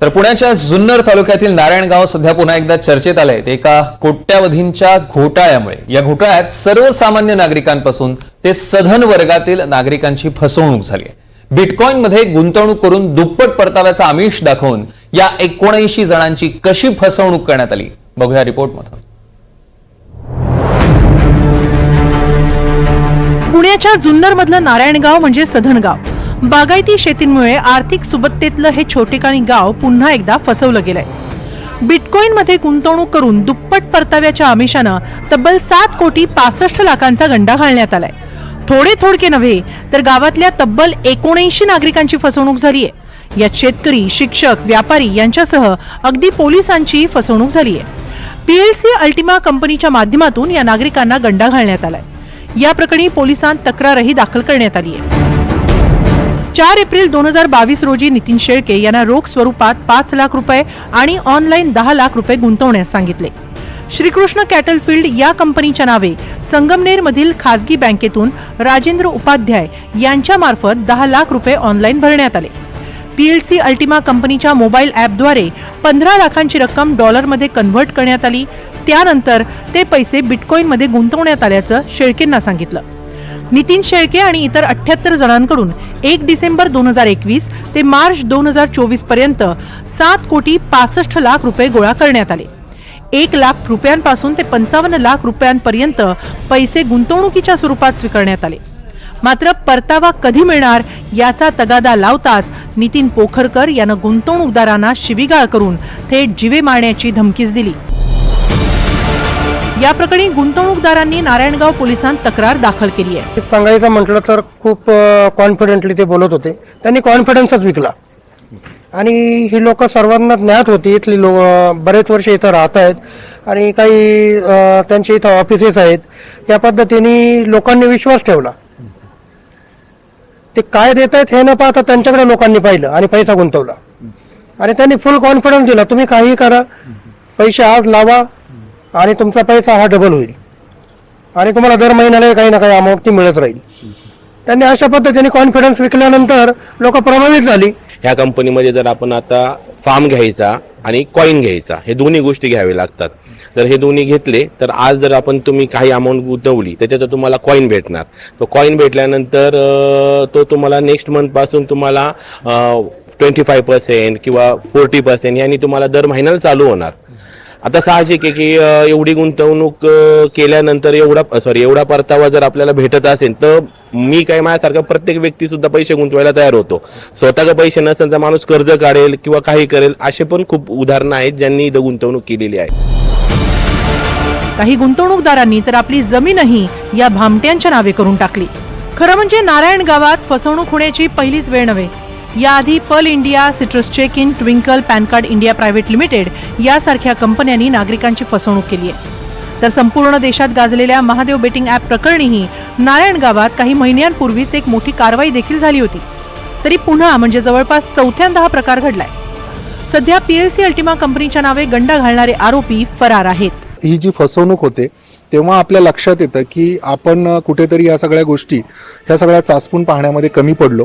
तर पुण्याच्या जुन्नर तालुक्यातील नारायणगाव सध्या पुन्हा एकदा चर्चेत आलंय. ते एका कोट्यावधींच्या घोटाळ्यामुळे. या घोटाळ्यात सर्वसामान्य नागरिकांपासून ते सधन वर्गातील नागरिकांची फसवणूक झाली आहे बिटकॉईनमध्ये गुंतवणूक करून दुप्पट परताव्याचा आमिष दाखवून या एकोणऐंशी जणांची कशी फसवणूक करण्यात आली? बघूया रिपोर्टमधून. पुण्याच्या जुन्नरमधलं नारायणगाव म्हणजे सधनगाव. बागायती शेतींमुळे आर्थिक सुबत्तेतलं हे छोटेखानी गाव पुन्हा एकदा फसवलं गेलंय. बिटकॉईनमध्ये गुंतवणूक करून दुप्पट परताव्याच्या आमिषानं तब्बल सात कोटी पासष्ट लाखांचा गंडा घालण्यात आलाय. थोडे थोडके नव्हे तर गावातल्या तब्बल एकोणऐंशी नागरिकांची फसवणूक झालीय. यात शेतकरी शिक्षक व्यापारी यांच्यासह अगदी पोलिसांची फसवणूक झालीय. पीएलसी अल्टिमा कंपनीच्या माध्यमातून या नागरिकांना गंडा घालण्यात आलाय. या प्रकरणी पोलिसांत तक्रारही दाखल करण्यात आली आहे चार एप्रिल दोन हजार बावीस रोजी नितीन शेळके यांना रोख स्वरूपात पाच लाख रुपये आणि ऑनलाईन दहा लाख रुपये गुंतवण्यास सांगितले. श्रीकृष्ण कॅटल फील्ड या कंपनीच्या नावे संगमनेर मधील खासगी बँकेतून राजेंद्र उपाध्याय यांच्या मार्फत दहा लाख रुपये ऑनलाईन भरण्यात आले. पीएलसी अल्टिमा कंपनीच्या मोबाईल ॲपद्वारे पंधरा लाखांची रक्कम डॉलरमध्ये कन्व्हर्ट करण्यात आली. त्यानंतर ते पैसे बिटकॉईनमध्ये गुंतवण्यात आल्याचं शेळकेंना सांगितलं. नितीन शेळके आणि इतर अठ्ठ्याहत्तर जणांकडून एक डिसेंबर दोन हजार एकवीस ते मार्च दोन हजार चोवीसपर्यंत सात कोटी पासष्ट लाख रुपये गोळा करण्यात आले. एक लाख रुपयांपासून ते पंचावन्न लाख रुपयांपर्यंत पैसे गुंतवणुकीच्या स्वरूपात स्वीकारण्यात आले. मात्र परतावा कधी मिळणार याचा तगादा लावताच नितीन पोखरकर यानं गुंतवणूकदारांना शिवीगाळ करून थेट जिवे मारण्याची धमकीच दिली. या प्रकरणी गुंतवणूकदारांनी नारायणगाव पोलिसांत तक्रार दाखल केली आहे. सांगायचं म्हटलं तर खूप कॉन्फिडेंटली ते बोलत होते. त्यांनी कॉन्फिडन्सच विकला. आणि ही लोक सर्वांना ज्ञात होती. इथली लोक बरेच वर्ष इथं राहत आहेत. आणि काही त्यांचे इथं ऑफिसेस आहेत. या पद्धतीने लोकांनी विश्वास ठेवला. ते काय देत आहेत हे न पाहता त्यांच्याकडे लोकांनी पाहिलं आणि पैसा गुंतवला. आणि त्यांनी फुल कॉन्फिडन्स दिला. तुम्ही काही करा. पैसे आज लावा. आणि तुमचा पैसा हा डबल होईल. आणि तुम्हाला दर महिन्याला काही ना काही अमाऊंट ती मिळत राहील. त्यांनी अशा पद्धतीने कॉन्फिडन्स विकल्यानंतर लोक प्रभावित झाली. ह्या कंपनीमध्ये जर आपण आता फार्म घ्यायचा आणि कॉईन घ्यायचा हे दोन्ही गोष्टी घ्यावे लागतात. जर हे दोन्ही घेतले तर आज जर आपण तुम्ही काही अमाऊंट गुंतवली त्याच्यात तुम्हाला कॉईन भेटणार. तो कॉईन भेटल्यानंतर तो तुम्हाला नेक्स्ट मंथपासून तुम्हाला ट्वेंटी फाय पर्सेंट किंवा फोर्टी पर्सेंट यांनी तुम्हाला दर महिन्याला चालू होणार. आता साहजिक आहे की एवढी गुंतवणूक केल्यानंतर एवढा सॉरी एवढा परतावा जर आपल्याला भेटत असेल तर मी काय माझ्यासारखा प्रत्येक व्यक्ती सुद्धा पैसे गुंतवायला तयार होतो. स्वतः पैसे नसेल तर माणूस कर्ज काढेल किंवा काही करेल असे पण खूप उदाहरणं आहेत ज्यांनी इथं गुंतवणूक केलेली आहे. काही गुंतवणूकदारांनी तर आपली जमीनही या भामट्यांच्या नावे करून टाकली. खरं म्हणजे नारायण गावात फसवणूक होण्याची पहिलीच वेळ नव्हे. याआधी पल India citrus check in twinkle PAN card India private limited यासारख्या कंपन्यांनी नागरिकांची फसवणूक केली आहे. तर संपूर्ण देशात गाजलेल्या महादेव बेटिंग ॲप प्रकरणीही नारायण गावात काही महिन्यांपूर्वीच एक मोठी कारवाई देखील झाली होती. तरी पुन्हा म्हणजे जवळपास चौथ्यांदा हा प्रकार घडलाय. सध्या पीएलसी अल्टिमा कंपनीच्या नावे गंडा घालणारे आरोपी फरार आहेत. ही जी फसवणूक होते तेव्हा आपल्या लक्षात येतं की आपण कुठेतरी या सगळ्या गोष्टी ह्या सगळ्या चाचपून पाहण्यामध्ये कमी पडलो.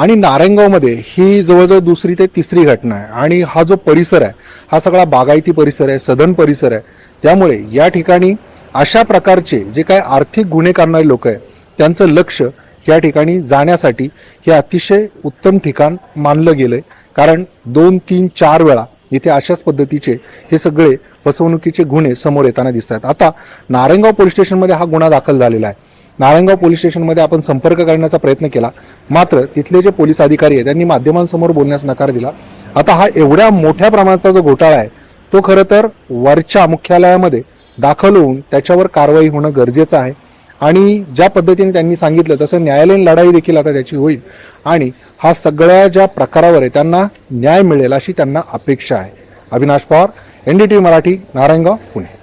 आणि नारायणगावमध्ये ही जवळजवळ दुसरी ते तिसरी घटना आहे. आणि हा जो परिसर आहे हा सगळा बागायती परिसर आहे सदन परिसर आहे. त्यामुळे या ठिकाणी अशा प्रकारचे जे काय आर्थिक गुन्हे करणारे लोक आहे त्यांचं लक्ष या ठिकाणी जाण्यासाठी हे अतिशय उत्तम ठिकाण मानलं गेलं आहे कारण दोन तीन चार वेळा इथे अशाच पद्धतीचे हे सगळे फसवणुकीचे गुन्हे समोर येताना दिसत आहेत आता नारायणगाव पोलीस स्टेशनमध्ये हा गुन्हा दाखल झालेला आहे. नारायणगाव पोलीस स्टेशनमध्ये आपण संपर्क करण्याचा प्रयत्न केला. मात्र तिथले जे पोलीस अधिकारी आहेत त्यांनी माध्यमांसमोर बोलण्यास नकार दिला. आता हा एवढ्या मोठ्या प्रमाणाचा जो घोटाळा आहे तो खरं तर वरच्या मुख्यालयामध्ये दाखल होऊन त्याच्यावर कारवाई होणं गरजेचं आहे. आणि ज्या पद्धतीने त्यांनी सांगितलं तसं न्यायालयीन लढाई देखील आता त्याची होईल. आणि हा सगळ्या ज्या प्रकारावर आहे त्यांना न्याय मिळेल अशी त्यांना अपेक्षा आहे. Avinash Pawar N D T Marathi Narayangaon Pune.